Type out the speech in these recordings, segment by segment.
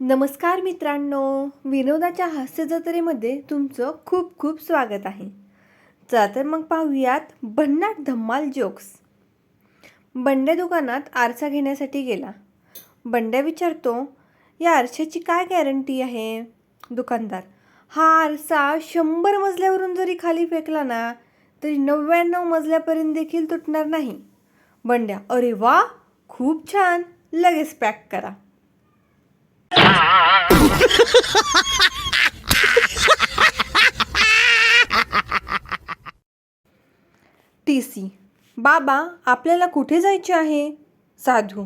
नमस्कार मित्रांनो विनोदाच्या हास्य जत्रेमध्ये तुमचं खूप खूप स्वागत आहे. चला तर मग पाहूयात भन्नाट धम्माल जोक्स. बंड्या दुकानात आरसा घेण्यासाठी गेला. बंड्या विचारतो या आरशाची काय गॅरंटी आहे? दुकानदार हा आरसा शंभर मजल्यावरून जरी खाली फेकला ना तरी नव्याण्णव मजल्यापर्यंत देखील तुटणार नाही. बंड्या अरे वा! खूप छान! लगेच पॅक करा. टी सी बाबा आपल्याला कुठे जायचे आहे? साधू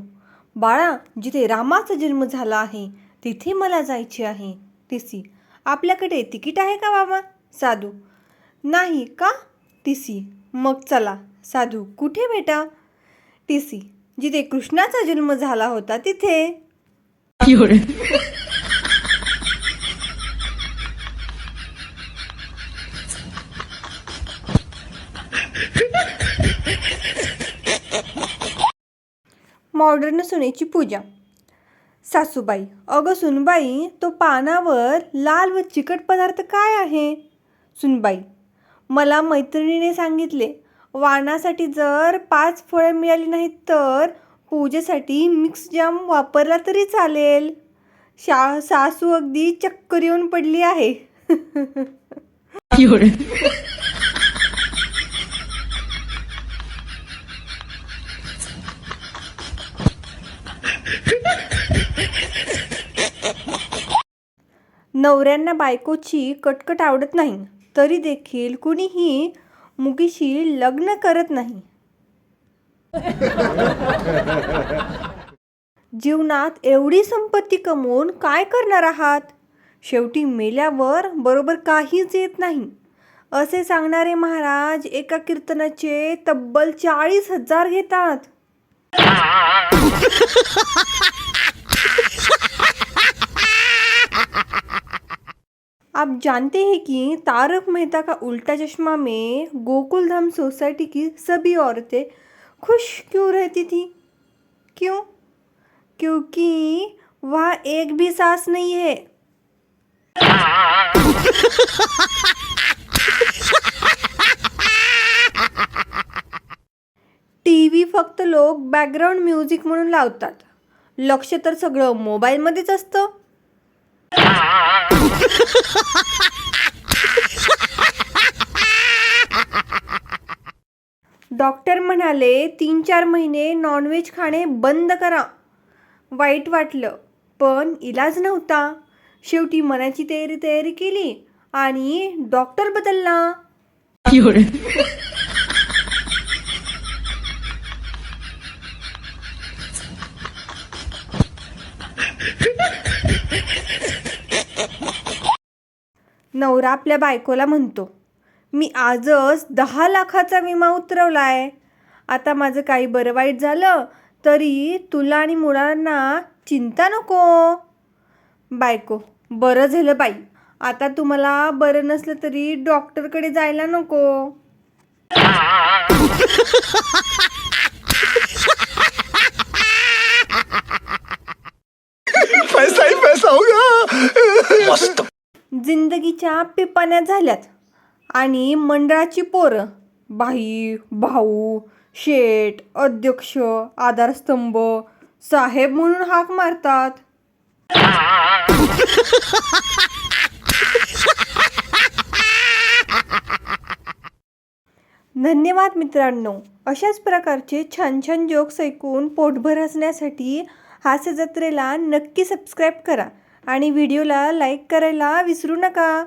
बाळा जिथे रामाचा जन्म झाला आहे तिथे मला जायचे आहे. टी सी आपल्याकडे तिकीट आहे का बाबा? साधू नाही का? टी सी मग चला. साधू कुठे बेटा टी सी जिथे कृष्णाचा जन्म झाला होता तिथे. 有人。मॉडर्न सुनेची पूजा सासूबाई अगं सुनबाई तो पानावर लाल व चिकट पदार्थ काय आहे सुनबाई मला मैत्रिणीने सांगितले वाणासाठी जर पाच फळं मिळाली नाहीत तर पूजेसाठी मिक्स जाम वापरला तरी चालेल. शा सासू अगदी चक्कर येऊन पडली आहे. नवऱ्यांना बायकोची कटकट आवडत नाही तरी देखील कुणीही मुकीशी लग्न करत नाही. जीवनात एवढी संपत्ती कमवून काय करणार आहात? शेवटी मेल्यावर बरोबर काहीच येत नाही. असे सांगणारे महाराज एका कीर्तनाचे तब्बल चाळीस हजार घेतात. आप जानते हैं कि तारक मेहता का उल्टा चश्मा में गोकुल धाम सोसाइटी की सभी औरतें खुश क्यों रहती थी? क्यों? क्योंकि वह एक भी सास नहीं है। टी व्ही फक्त लोक बॅकग्राऊंड म्युझिक म्हणून लावतात. लक्ष तर सगळं मोबाईलमध्येच असतं. डॉक्टर म्हणाले तीन चार महिने नॉनव्हेज खाणे बंद करा. वाईट वाटलं. पण इलाज नव्हता. शेवटी मनाची तयारी तयारी केली आणि डॉक्टर बदलला. नवरा आपल्या बायकोला म्हणतो मी आजच दहा लाखाचा विमा उतरवलाय. आता माझं काही बरं वाईट झालं तरी तुला आणि मुलांना चिंता नको. बायको बरं झालं बाई. आता तुम्हाला बरं नसलं तरी डॉक्टरकडे जायला नको. पैसा ही पैसा होगा. मस्त. जिंदगीच्या पिपाण्या झाल्यात. आणि मंडळाची पोरं बाई भाऊ शेठ अध्यक्ष आधारस्तंभ साहेब म्हणून हाक मारतात. धन्यवाद मित्रांनो. अशाच प्रकारचे छान छान जोक्स ऐकून पोटभर हसण्यासाठी हास्य जत्रेला नक्की सबस्क्राईब करा आणि व्हिडिओला लाईक करायला विसरू नका.